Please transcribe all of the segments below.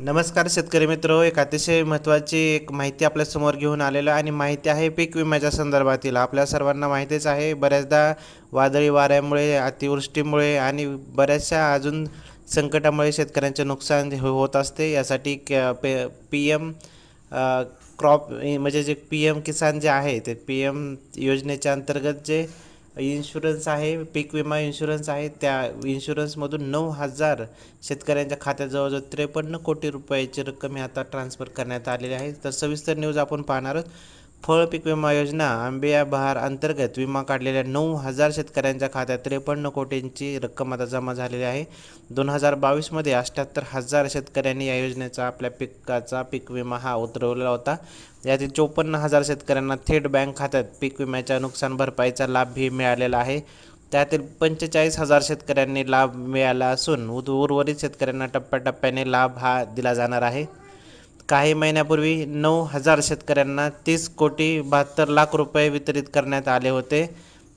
नमस्कार शेतकरी मित्र एक अतिशय महत्त्वाची एक माहिती आपल्यासमोर घेऊन आलेलं आणि माहिती आहे पीक विम्याच्या संदर्भातील. आपल्या सर्वांना माहितीच आहे बऱ्याचदा वादळी वाऱ्यामुळे अतिवृष्टीमुळे आणि बऱ्याचशा अजून संकटामुळे शेतकऱ्यांचे नुकसान होत असते. यासाठी क पे पी एम क्रॉप म्हणजे जे पी एम किसान जे आहे ते पी एम योजनेच्या अंतर्गत जे इन्शुरन्स आहे पीक विमा इन्शुरन्स आहे त्या इन्शुरन्समधून नऊ हजार शेतकऱ्यांच्या खात्यात जवळजवळ त्रेपन्न कोटी रुपयाची रक्कम ही आता ट्रान्स्फर करण्यात आलेली आहे. तर सविस्तर न्यूज आपण पाहणार आहोत. फळ पीक विमा योजना आंबिया बहार अंतर्गत विमा काढलेल्या नऊ हजार शेतकऱ्यांच्या खात्यात त्रेपन्न कोटींची रक्कम आता जमा झालेली आहे. दोन हजार बावीसमध्ये अठ्ठ्याहत्तर हजार शेतकऱ्यांनी या योजनेचा आपल्या पिकाचा पीक विमा हा उतरवलेला होता. यातील चोपन्न हजार शेतकऱ्यांना थेट बँक खात्यात पीक विम्याच्या नुकसान भरपाईचा लाभही मिळालेला आहे. त्यातील पंचेचाळीस हजार शेतकऱ्यांनी लाभ मिळाला असून उर्वरित शेतकऱ्यांना टप्प्याटप्प्याने लाभ हा दिला जाणार आहे. काही महिन्यापूर्वी नऊ हजार शेतकऱ्यांना तीस कोटी बहात्तर लाख रुपये वितरित करण्यात आले होते.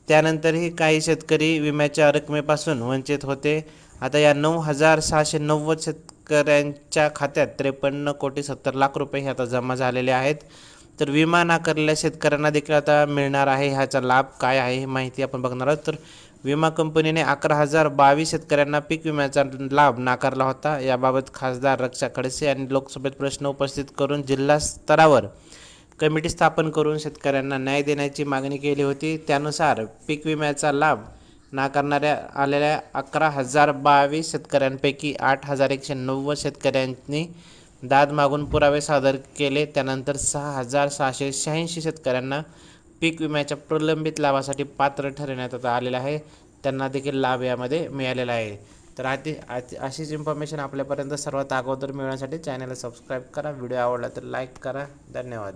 त्यानंतरही काही शेतकरी विम्याच्या रकमेपासून वंचित होते. आता या नऊ हजार सहाशे नव्वद शेतकऱ्यांच्या खात्यात त्रेपन्न कोटी सत्तर लाख रुपये हे आता जमा झालेले आहेत. तर विमा नाकारलेल्या शेतकऱ्यांना देखील आता मिळणार आहे ह्याचा लाभ काय आहे ही माहिती आपण बघणार आहोत. तर विमा कंपनीने अकरा हजार बावीस शेतकऱ्यांना पीक विम्याचा लाभ नाकारला होता. याबाबत खासदार रक्षा खडसे यांनी लोकसभेत प्रश्न उपस्थित करून जिल्हा स्तरावर कमिटी स्थापन करून शेतकऱ्यांना न्याय देण्याची मागणी केली होती. त्यानुसार पीक विम्याचा लाभ नाकारणाऱ्या आलेल्या अकरा हजार बावीस शेतकऱ्यांपैकी आठ हजार एकशे नव्वद शेतकऱ्यांनी दाद मागून पुरावे सादर केले. त्यानंतर सहा हजार सहाशे शहाऐंशी शेतकऱ्यांना पीक विम्याच्या प्रलंबित लाभासाठी पात्र ठरवण्यात आता आलेलं आहे. त्यांना देखील लाभ यामध्ये मिळालेला आहे. तर आधी आधी अशीच इन्फॉर्मेशन आपल्यापर्यंत सर्वात अगोदर मिळवण्यासाठी चॅनलला सबस्क्राईब करा. व्हिडिओ आवडला तर लाईक करा. धन्यवाद.